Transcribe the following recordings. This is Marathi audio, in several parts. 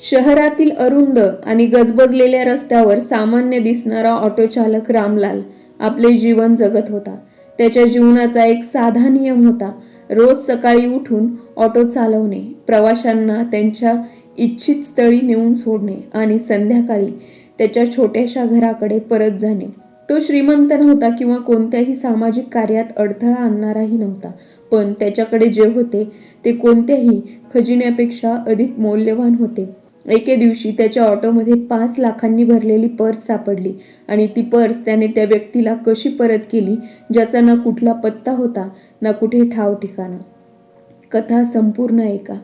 शहरातील अरुंद आणि गजबजलेल्या रस्त्यावर सामान्य दिसणारा ऑटो चालक रामलाल आपले जीवन जगत होता. त्याच्या जीवनाचा एक साधा नियम होता रोज सकाळी उठून ऑटो चालवणे प्रवाशांना त्यांच्या इच्छित स्थळी नेऊन सोडणे आणि संध्याकाळी त्याच्या छोट्याशा घराकडे परत जाणे. तो श्रीमंत नव्हता किंवा कोणत्याही सामाजिक कार्यात अडथळा आणणाराही नव्हता पण त्याच्याकडे जे होते ते कोणत्याही खजिन्यापेक्षा अधिक मौल्यवान होते. एके दिवशी त्याच्या ऑटोमध्ये पाच लाखांनी भरलेली पर्स सापडली आणि ती पर्स त्याने त्या व्यक्तीला कशी परत केली ज्याचा ना कुठला पत्ता होता ना कुठे ठाव ठिकाणा. कथा संपूर्ण ऐका.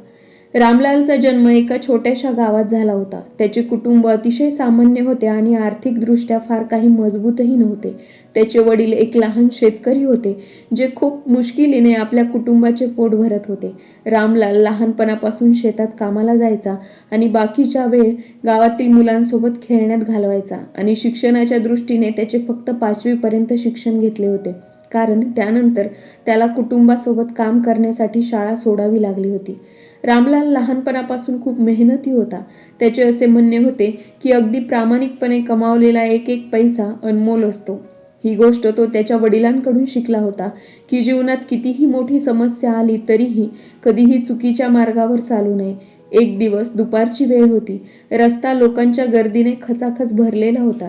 रामलालचा जन्म एका छोट्याशा गावात झाला होता. त्याचे कुटुंब अतिशय सामान्य होते आणि आर्थिकदृष्ट्या फार काही मजबूतही नव्हते. त्याचे वडील एक लहान शेतकरी होते जे खूप मुश्किलीने आपल्या कुटुंबाचे पोट भरत होते. रामलाल लहानपणापासून शेतात कामाला जायचा आणि बाकीच्या वेळ गावातील मुलांसोबत खेळण्यात घालवायचा आणि शिक्षणाच्या दृष्टीने त्याचे फक्त पाचवीपर्यंत शिक्षण घेतले होते. कारण त्यानंतर त्याला कुटुंबासोबत काम करण्यासाठी शाळा सोडावी लागली होती. रामलाल लहानपणापासून खूप मेहनती होता. त्याचे असे म्हणणे होते की अगदी प्रामाणिकपणे कमावलेला एक एक पैसा अनमोल असतो. ही गोष्ट तो त्याच्या वडिलांकडून शिकला होता की जीवनात कितीही मोठी समस्या आली तरीही कधीही चुकीच्या मार्गावर चालू नये. एक दिवस दुपारची वेळ होती. रस्ता लोकांच्या गर्दीने खचाखच भरलेला होता.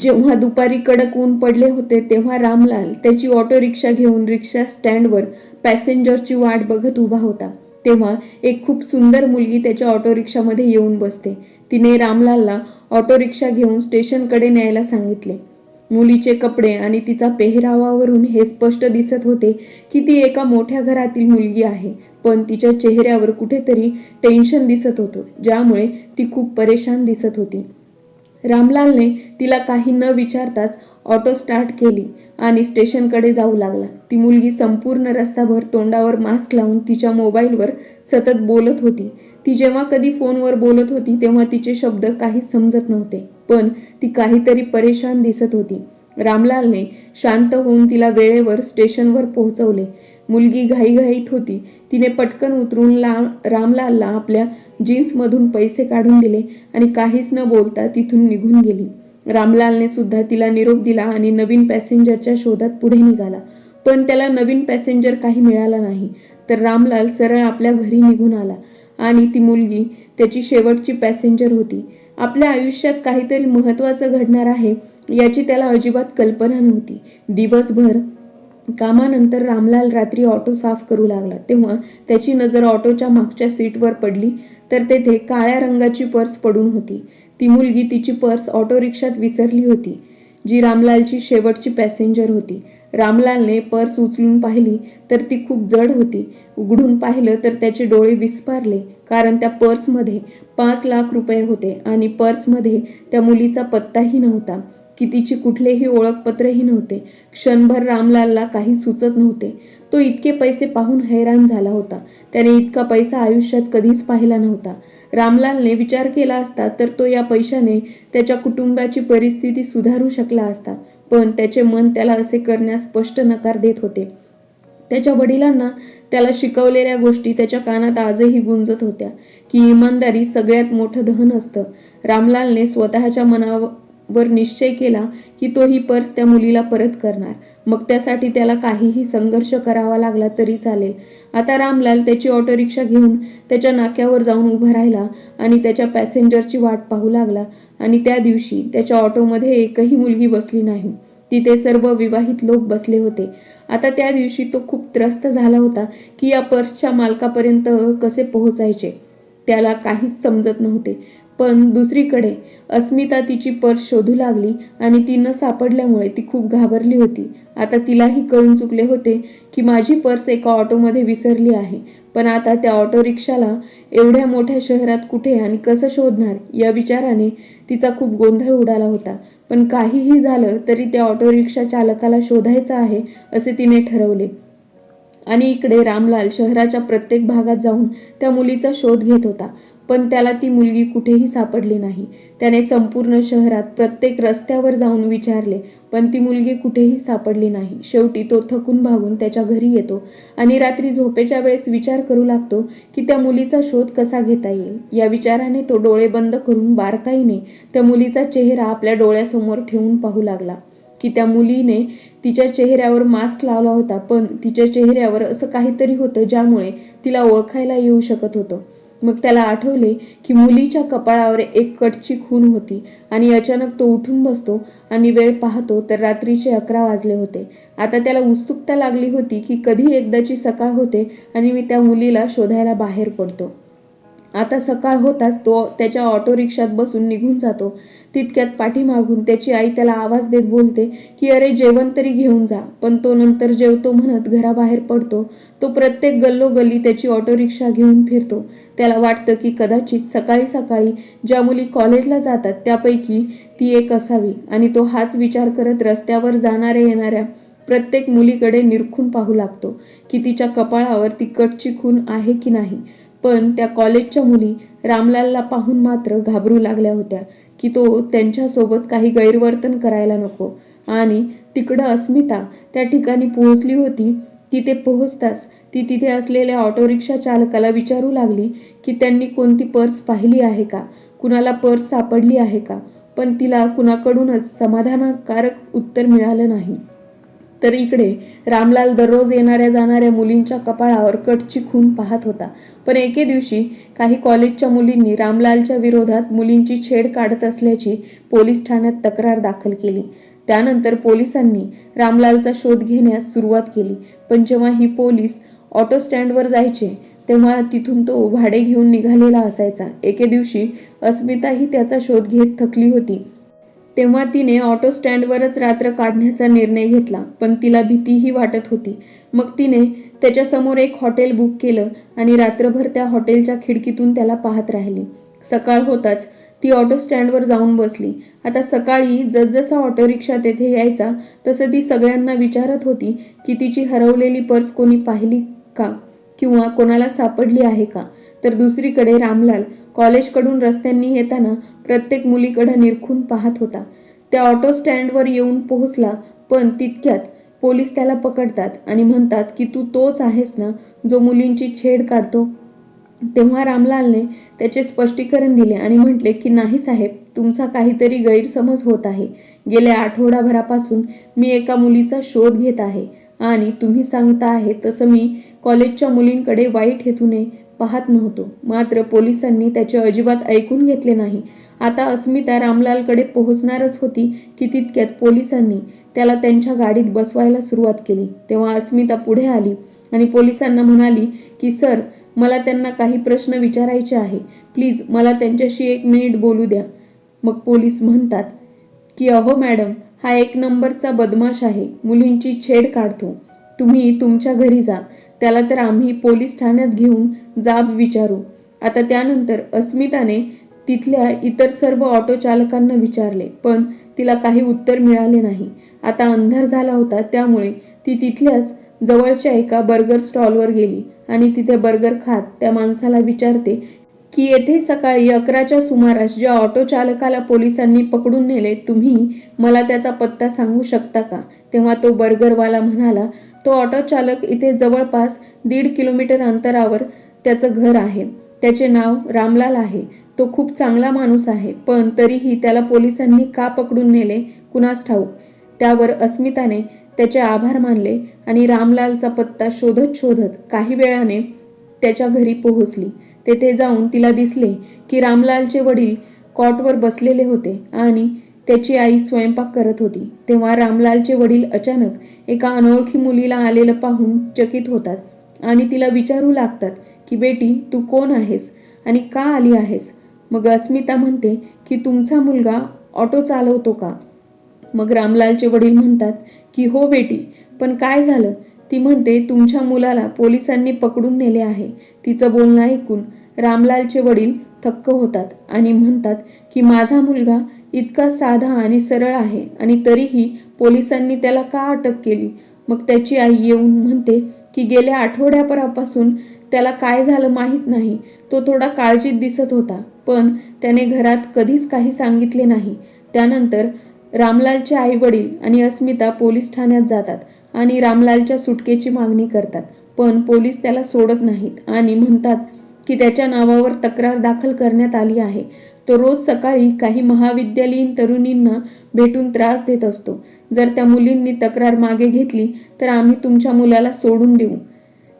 जेव्हा दुपारी कडक ऊन पडले होते तेव्हा रामलाल त्याची ऑटो रिक्षा घेऊन रिक्षा स्टँडवर पॅसेंजरची वाट बघत उभा होता. तेव्हा एक खूप सुंदर मुलगी त्याच्या ऑटो रिक्षामध्ये येऊन बसते. तिने रामलालला ऑटो रिक्षा घेऊन स्टेशनकडे न्यायला सांगितले. मुलीचे कपडे आणि तिचा पेहरावावरून हे स्पष्ट दिसत होते की ती एका मोठ्या घरातील मुलगी आहे पण तिच्या चेहऱ्यावर कुठेतरी टेन्शन दिसत होतं ज्यामुळे ती खूप परेशान दिसत होती. रामलालने तिला काही न विचारताच ऑटो स्टार्ट केली. आणि स्टेशनकडे जाऊ लागला. ती मुलगी संपूर्ण रस्ताभर तोंडावर मास्क लावून तिच्या मोबाईलवर सतत बोलत होती. ती जेव्हा कधी फोनवर बोलत होती तेव्हा तिचे शब्द काहीच समजत नव्हते. पण ती काहीतरी परेशान दिसत होती. रामलालने शांत होऊन तिला वेळेवर स्टेशनवर पोहोचवले. मुलगी घाईघाईत होती. तिने पटकन उतरून ला रामलालला आपल्या जीन्समधून पैसे काढून दिले आणि काहीच न बोलता तिथून निघून गेली. रामलालने सुद्धा तिला निरोप दिला आणि नवीन पॅसेंजरच्या शोधात पुढे निघाला. पण त्याला नवीन पॅसेंजर काही मिळाला नाही. तर रामलाल सरळ आपल्या घरी निघून आला आणि ती मुलगी त्याची शेवटची पॅसेंजर होती. आपल्या आयुष्यात काहीतरी महत्त्वाचं घडणार आहे याची त्याला अजिबात कल्पना नव्हती. दिवसभर कामानंतर रामलाल रात्री ऑटो साफ करू लागला. तेव्हा त्याची नजर ऑटोच्या मागच्या सीटवर पडली तर तेथे काळ्या रंगाची पर्स पडून होती. ती मुलगी तिची पर्स ऑटो रिक्षात विसरली होती जी रामलालची शेवटची पॅसेंजर होती. रामलालने पर्स उचलून पाहिली तर ती खूप जड होती. उघडून पाहिलं तर त्याचे डोळे विस्फारले कारण त्या पर्समध्ये पाच लाख रुपये होते आणि पर्समध्ये त्या मुलीचा पत्ताही नव्हता. की तिची कुठलेही ओळखपत्रही नव्हते. क्षणभर रामलालला काही सुचत नव्हते. तो इतके पैसे पाहून हैराण झाला होता. त्याने इतका पैसा आयुष्यात कधीच पाहिला नव्हता. रामलालने विचार केला असता तर तो या पैशाने त्याच्या कुटुंबाची परिस्थिती सुधारू शकला असता. पण त्याचे मन त्याला असे करण्यास स्पष्ट नकार देत होते. त्याच्या वडिलांना त्याला शिकवलेल्या गोष्टी त्याच्या कानात आजही गुंजत होत्या की इमानदारी सगळ्यात मोठं धन असतं. रामलालने स्वतःच्या मनावर वर निश्चय केला की तो ही पर्स त्या मुलीला परत करणार. मग त्यासाठी त्याला काहीही संघर्ष करावा लागला तरी चालेल. आता रामलाल त्याची ऑटो रिक्षा घेऊन त्याच्या नाक्यावर जाऊन उभा राहिला आणि त्याच्या पॅसेंजरची वाट पाहू लागला आणि त्या दिवशी त्याच्या ऑटोमध्ये एकही मुलगी बसली नाही. तिथे सर्व विवाहित लोक बसले होते. आता त्या दिवशी तो खूप त्रस्त झाला होता की या पर्सच्या मालकापर्यंत कसे पोहोचायचे? त्याला काहीच समजत नव्हते. पण दुसरीकडे अस्मिता तिची पर्स शोधू लागली आणि ती न सापडल्यामुळे ती खूप घाबरली होती. आता तिलाही कळून चुकले होते की माझी पर्स एका ऑटोमध्ये विसरली आहे. पण आता त्या ऑटो रिक्षाला एवढ्या मोठ्या शहरात कुठे आणि कसं शोधणार या विचाराने तिचा खूप गोंधळ उडाला होता. पण काहीही झालं तरी त्या ऑटो रिक्षा चालकाला शोधायचं आहे असे तिने ठरवले. आणि इकडे रामलाल शहराच्या प्रत्येक भागात जाऊन त्या मुलीचा शोध घेत होता. पण त्याला ती मुलगी कुठेही सापडली नाही. त्याने संपूर्ण शहरात प्रत्येक रस्त्यावर जाऊन विचारले पण ती मुलगी कुठेही सापडली नाही. शेवटी तो थकून भागून त्याच्या घरी येतो आणि रात्री झोपेच्या वेळेस विचार करू लागतो की त्या मुलीचा शोध कसा घेता येईल. या विचाराने तो डोळे बंद करून बारकाईने त्या मुलीचा चेहरा आपल्या डोळ्यासमोर ठेवून पाहू लागला की त्या मुलीने तिच्या चेहऱ्यावर मास्क लावला होता पण तिच्या चेहऱ्यावर असं काहीतरी होतं ज्यामुळे तिला ओळखायला येऊ शकत होतं. मग त्याला आठवले की मुलीच्या कपाळावर एक कटची खून होती आणि अचानक तो उठून बसतो आणि वेळ पाहतो तर रात्रीचे अकरा वाजले होते. आता त्याला उत्सुकता लागली होती की कधी एकदाची सकाळ होते आणि मी त्या मुलीला शोधायला बाहेर पडतो. आता सकाळ होताच तो त्याच्या ऑटो रिक्षात बसून निघून जातो. तितक्यात पाठीमागून त्याची आई त्याला आवाज देत बोलते की अरे जेवण तरी घेऊन जा. पण तो नंतर जेवतो म्हणत घराबाहेर पडतो. तो प्रत्येक गल्लोगल्ली त्याची ऑटो रिक्षा घेऊन फिरतो. त्याला वाटतं की कदाचित सकाळी सकाळी ज्या मुली कॉलेजला जातात त्यापैकी ती एक असावी. आणि तो हाच विचार करत रस्त्यावर जाणाऱ्या येणाऱ्या प्रत्येक मुलीकडे निरखून पाहू लागतो की तिच्या कपाळावर ती कटची खून आहे की नाही. पण त्या कॉलेजच्या मुली रामलालला पाहून मात्र घाबरू लागल्या होत्या की तो त्यांच्यासोबत काही गैरवर्तन करायला नको. आणि तिकडं अस्मिता त्या ठिकाणी पोहोचली होती. तिथे पोहोचताच ती तिथे असलेल्या ऑटो रिक्षा चालकाला विचारू लागली की त्यांनी कोणती पर्स पाहिली आहे का? कुणाला पर्स सापडली आहे का? पण तिला कुणाकडूनच समाधानकारक उत्तर मिळालं नाही. तर इकडे रामलाल दररोज येणाऱ्या जाणाऱ्या मुलींच्या कपाळावर कटची खून पाहत होता. पण एके दिवशी काही कॉलेजच्या मुलींनी रामलालच्या विरोधात मुलींची छेड काढत असल्याची पोलीस ठाण्यात तक्रार दाखल केली. त्यानंतर पोलिसांनी रामलालचा शोध घेण्यास सुरुवात केली. पण जेव्हा ही पोलीस ऑटो स्टँडवर जायचे तेव्हा तिथून तो भाडे घेऊन निघालेला असायचा. एके दिवशी अस्मिताही त्याचा शोध घेत थकली होती. तेव्हा तिने ऑटो स्टँडवरच रात्र काढण्याचा निर्णय घेतला पण तिला भीतीही वाटत होती. मग तिने त्याच्यासमोर एक हॉटेल बुक केलं आणि रात्रभर त्या हॉटेलच्या खिडकीतून त्याला पाहत राहिली. सकाळ होताच ती ऑटो स्टँडवर जाऊन बसली. आता सकाळी जसजसा ऑटो रिक्षा तेथे यायचा तसं ती सगळ्यांना विचारत होती की तिची हरवलेली पर्स कोणी पाहिली का? किंवा कोणाला सापडली आहे का? तर दुसरीकडे रामलाल कॉलेजकडून रस्त्यांनी येताना प्रत्येक मुलीकडे निरखून पाहत होता. त्या ऑटो स्टँडवर येऊन पोहोचला पण तितक्यात पोलीस त्याला पकडतात आणि म्हणतात की तू तोच आहेस ना जो मुलींची छेड काढतो. तेव्हा रामलालने त्याचे स्पष्टीकरण दिले आणि म्हटले की नाही साहेब तुमचा काहीतरी गैरसमज होत आहे. गेल्या आठवडाभरापासून मी एका मुलीचा शोध घेत आहे आणि तुम्ही सांगता आहे तसं मी कॉलेजच्या मुलींकडे वाईट हेतूने पाहत नव्हतो. मात्र पोलिसांनी त्याचे अजिबात ऐकून घेतले नाही. आता अस्मिता रामलालकडे पोहोचणारच होती की तितक्यात पोलिसांनी त्याला त्यांच्या गाडीत बसवायला सुरुवात केली. तेव्हा अस्मिता पुढे आली आणि पोलिसांना म्हणाली की सर मला त्यांना काही प्रश्न विचारायचे आहे. प्लीज मला त्यांच्याशी एक मिनिट बोलू द्या. मग पोलीस म्हणतात की अहो मॅडम हा एक नंबरचा बदमाश आहे. मुलींची छेड काढतो. तुम्ही तुमच्या घरी जा. त्याला तर आम्ही पोलीस ठाण्यात घेऊन जाब विचारू. आता त्यानंतर अस्मिताने तिथल्या इतर सर्व ऑटो चालकांना विचारले पण तिला काही उत्तर मिळाले नाही. आता अंधार झाला होता त्यामुळे ती तिथल्याच जवळच्या एका बर्गर स्टॉलवर गेली आणि तिथे बर्गर खात त्या माणसाला विचारते की येथे सकाळी अकराच्या सुमारास ज्या ऑटो चालकाला पोलिसांनी पकडून नेले तुम्ही मला त्याचा पत्ता सांगू शकता का? तेव्हा तो बर्गरवाला म्हणाला तो ऑटो चालक इथे जवळपास दीड किलोमीटर अंतरावर त्याचं घर आहे. त्याचे नाव रामलाल आहे. तो खूप चांगला माणूस आहे पण तरीही त्याला पोलिसांनी का पकडून नेले कुणास ठाऊक? त्यावर अस्मिताने त्याचे आभार मानले आणि रामलालचा पत्ता शोधत शोधत काही वेळाने त्याच्या घरी पोहोचली. तेथे जाऊन तिला दिसले की रामलालचे वडील कॉटवर बसलेले होते आणि त्याची आई स्वयंपाक करत होती. तेव्हा रामलालचे वडील अचानक एका अनोळखी मुलीला आलेलं पाहून चकित होतात आणि तिला विचारू लागतात की बेटी तू कोण आहेस आणि का आली आहेस? मग अस्मिता म्हणते की तुमचा मुलगा ऑटो चालवतो का? मग रामलालचे वडील म्हणतात की हो बेटी पण काय झालं? ती म्हणते तुमच्या मुलाला पोलिसांनी पकडून नेले आहे. तिचं बोलणं ऐकून रामलालचे वडील थक्क होतात आणि म्हणतात की माझा मुलगा इतका साधा आणि सरळ आहे आणि तरीही पोलिसांनी त्याला का अटक केली? मग त्याची आई येऊन म्हणते की गेल्या आठवड्यापरापासून त्याला काय झालं माहीत नाही. तो थोडा काळजीत दिसत होता पण त्याने घरात कधीच काही सांगितले नाही. त्यानंतर रामलालचे आई वडील आणि अस्मिता पोलीस ठाण्यात जातात आणि रामलालच्या सुटकेची मागणी करतात पण पोलीस त्याला सोडत नाहीत आणि म्हणतात की त्याच्या नावावर तक्रार दाखल करण्यात आली आहे. तो रोज सकाळी काही महाविद्यालयीन तरुणींना भेटून त्रास देत असतो. जर त्या मुलींनी तक्रार मागे घेतली तर आम्ही तुमच्या मुलाला सोडून देऊ.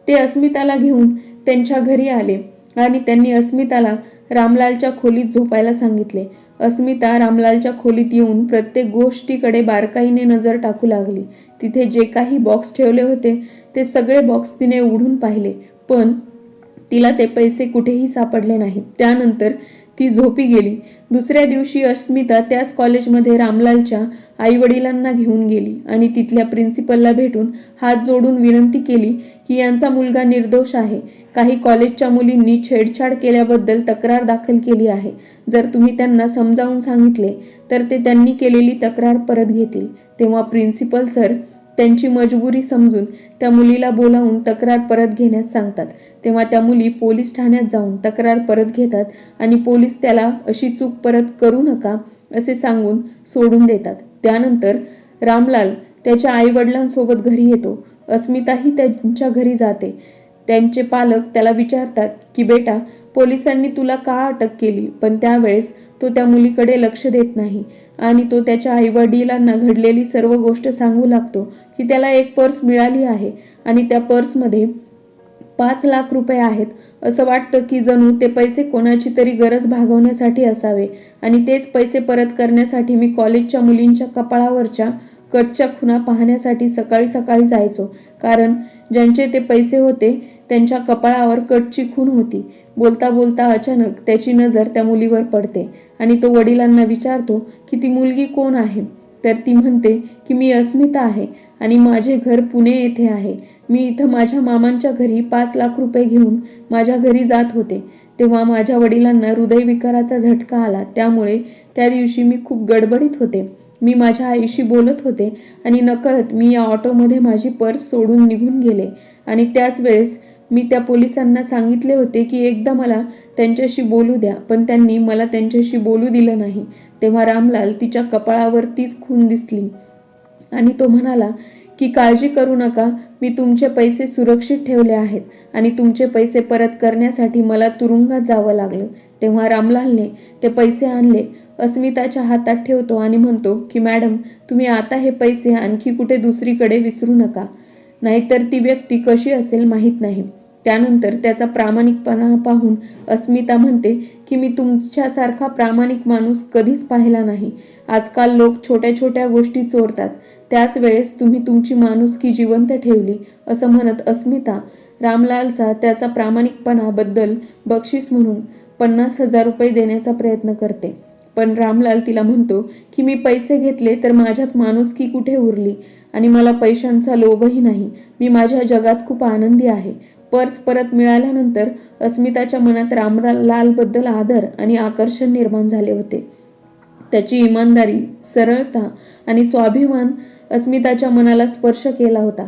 ते अस्मिताला घेऊन त्यांच्या घरी आले आणि त्यांनी अस्मिताला रामलालच्या खोलीत झोपायला सांगितले. अस्मिता रामलालच्या खोलीत येऊन प्रत्येक गोष्टीकडे बारकाईने नजर टाकू लागली. तिथे जे काही बॉक्स ठेवले होते ते सगळे बॉक्स तिने उघडून पाहिले. पण तिला ते पैसे कुठेही सापडले नाहीत. त्यानंतर ती झोपी गेली. दुसऱ्या दिवशी अस्मिता त्याच कॉलेजमध्ये रामलालच्या आईवडिलांना घेऊन गेली आणि तिथल्या प्रिन्सिपलला भेटून हात जोडून विनंती केली की यांचा मुलगा निर्दोष आहे. काही कॉलेजच्या मुलींनी छेडछाड केल्याबद्दल तक्रार दाखल केली आहे. जर तुम्ही त्यांना समजावून सांगितले तर ते त्यांनी केलेली तक्रार परत घेतील. तेव्हा प्रिन्सिपल सर त्यांची मजबुरी समजून त्या मुलीला बोलावून तक्रार परत घेण्यास सांगतात. तेव्हा त्या मुली पोलीस ठाण्यात जाऊन तक्रार परत घेतात आणि पोलीस त्याला अशी चूक परत करू नका असे सांगून सोडून देतात. त्यानंतर रामलाल त्याच्या आईवडिलांसोबत घरी येतो. अस्मिताही त्यांच्या घरी जाते. त्यांचे पालक त्याला विचारतात की बेटा पोलिसांनी तुला का अटक केली? पण त्यावेळेस तो त्या मुलीकडे लक्ष देत नाही आणि तो त्याच्या आईवडिलांना घडलेली सर्व गोष्ट सांगू लागतो की त्याला एक पर्स मिळाली आहे आणि त्या पर्समध्ये पाच लाख रुपये आहेत. असं वाटतं की जणू ते पैसे कोणाची तरी गरज भागवण्यासाठी असावे आणि तेच पैसे परत करण्यासाठी मी कॉलेजच्या मुलींच्या कपाळावरच्या कटच्या खुणा पाहण्यासाठी सकाळी सकाळी जायचो. कारण ज्यांचे ते पैसे होते त्यांच्या कपाळावर कटची खूण होती. बोलता बोलता अचानक त्याची नजर त्या मुलीवर पडते आणि तो वडिलांना विचारतो की ती मुलगी कोण आहे? तर ती म्हणते की मी अस्मिता आहे आणि माझे घर पुणे येथे आहे. मी इथं माझ्या मामांच्या घरी पाच लाख रुपये घेऊन माझ्या घरी जात होते. तेव्हा माझ्या वडिलांना हृदयविकाराचा झटका आला. त्यामुळे त्या दिवशी मी खूप गडबडीत होते. मी माझ्या आईशी बोलत होते आणि नकळत मी या ऑटोमध्ये माझी पर्स सोडून निघून गेले. आणि त्याच वेळेस मी त्या पोलिसांना सांगितले होते की एकदा मला त्यांच्याशी बोलू द्या पण त्यांनी मला त्यांच्याशी बोलू दिलं नाही. तेव्हा रामलाल तिच्या कपाळावर तीच खून दिसली आणि तो म्हणाला की काळजी करू नका मी तुमचे पैसे सुरक्षित ठेवले आहेत आणि तुमचे पैसे परत करण्यासाठी मला तुरुंगात जावं लागलं. तेव्हा रामलालने ते पैसे आणले. अस्मिताच्या हातात ठेवतो आणि म्हणतो की मॅडम तुम्ही आता हे पैसे आणखी कुठे दुसरीकडे विसरू नका. नाहीतर ती व्यक्ती कशी असेल माहीत नाही. त्यानंतर त्याचा प्रामाणिकपणा पाहून अस्मिता म्हणते की मी तुमच्यासारखा प्रामाणिक माणूस कधीच पाहिला नाही. आजकाल लोक छोट्या छोट्या गोष्टी चोरतात. त्याच वेळेस तुम्ही तुमची माणुसकी जिवंत ठेवली असं म्हणत अस्मिता रामलालचा त्याचा प्रामाणिकपणाबद्दल बक्षीस म्हणून पन्नास हजार रुपये देण्याचा प्रयत्न करते. पण रामलाल तिला म्हणतो की मी पैसे घेतले तर माझ्यात माणुसकी कुठे उरली? आणि मला पैशांचा लोभही नाही. मी माझ्या जगात खूप आनंदी आहे. पर्स परत मिळाल्यानंतर अस्मिताच्या मनात रामलालबद्दल आदर आणि आकर्षण निर्माण झाले होते. त्याची इमानदारी सरळता आणि स्वाभिमान अस्मिताच्या मनाला स्पर्श केला होता.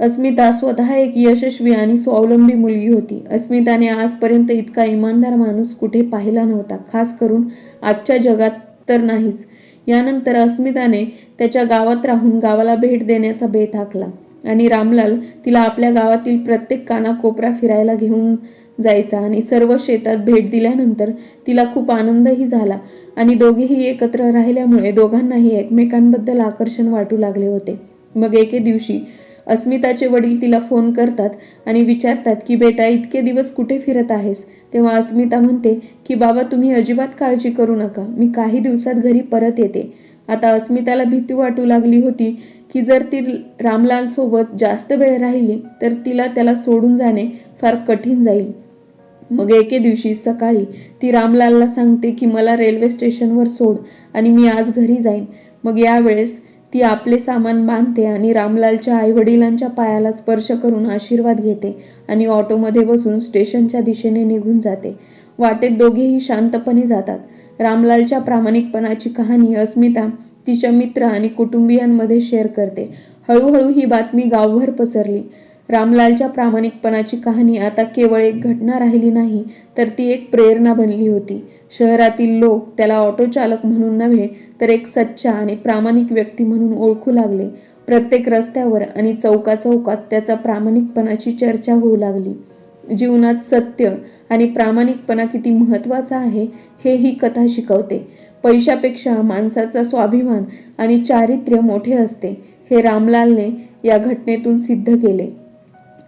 अस्मिता स्वतः एक यशस्वी आणि स्वावलंबी मुलगी होती. अस्मिताने आजपर्यंत इतका इमानदार माणूस कुठे पाहिला नव्हता. खास करून आजच्या जगात तर नाहीच. यानंतर अस्मिताने त्याच्या गावात राहून गावाला भेट देण्याचा बेत आखला आणि रामलाल तिला आपल्या गावातील प्रत्येक कानाकोपरा फिरायला घेऊन जायचा आणि सर्व शेतात भेट दिल्यानंतर तिला खूप आनंदही झाला आणि दोघेही एकत्र राहिल्यामुळे दोघांनाही एकमेकांबद्दल आकर्षण वाटू लागले होते. मग एके दिवशी अस्मिताचे वडील तिला फोन करतात आणि विचारतात की बेटा इतके दिवस कुठे फिरत आहेस? तेव्हा अस्मिता म्हणते की बाबा तुम्ही अजिबात काळजी करू नका. मी काही दिवसात घरी परत येते. आता अस्मिताला भीती वाटू लागली होती की जर ती रामलालसोबत जास्त वेळ राहिली तर तिला त्याला सोडून जाणे फार कठीण जाईल. मग एके दिवशी सकाळी ती रामलालला सांगते की मला रेल्वे स्टेशनवर सोड आणि मी आज घरी जाईन. मग यावेळेस ती आपले सामान बांधते आणि रामलालच्या आईवडिलांच्या पायाला स्पर्श करून आशीर्वाद घेते आणि ऑटोमध्ये बसून स्टेशनच्या दिशेने निघून जाते. वाटेत दोघेही शांतपणे जातात. रामलालच्या प्रामाणिकपणाची कहाणी अस्मिता तिच्या मित्र आणि कुटुंबियांमध्ये शेअर करते. हळूहळू ही बातमी गावभर पसरली. रामलालच्या प्रामाणिकपणाची कहाणी आता केवळ एक घटना राहिली नाही तर ती एक प्रेरणा बनली होती. शहरातील लोक त्याला ऑटो चालक म्हणून नव्हे तर एक सच्चा आणि प्रामाणिक व्यक्ती म्हणून ओळखू लागले. प्रत्येक रस्त्यावर आणि चौका चौकात त्याचा प्रामाणिकपणाची चर्चा होऊ लागली. जीवनात सत्य आणि प्रामाणिकपणा किती महत्त्वाचा आहे हे ही कथा शिकवते. पैशापेक्षा माणसाचा स्वाभिमान आणि चारित्र्य मोठे असते. हे रामलालने या घटनेतून सिद्ध केले.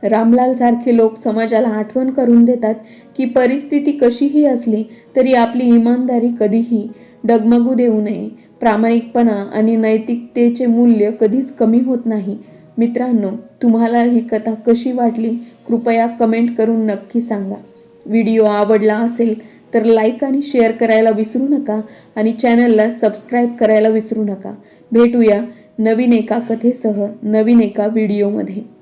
रामलालसारखे लोक समाजाला आठवण करून देतात की परिस्थिती कशीही असली तरी आपली इमानदारी कधीही डगमगू देऊ नये. प्रामाणिकपणा आणि नैतिकतेचे मूल्य कधीच कमी होत नाही. मित्रांनो तुम्हाला ही कथा कशी वाटली? कृपया कमेंट करून नक्की सांगा. व्हिडिओ आवडला असेल तर लाईक आणि शेअर करायला विसरू नका आणि चॅनलला सबस्क्राईब करायला विसरू नका. भेटूया नवीन एका कथेसह नवीन एका व्हिडिओमध्ये.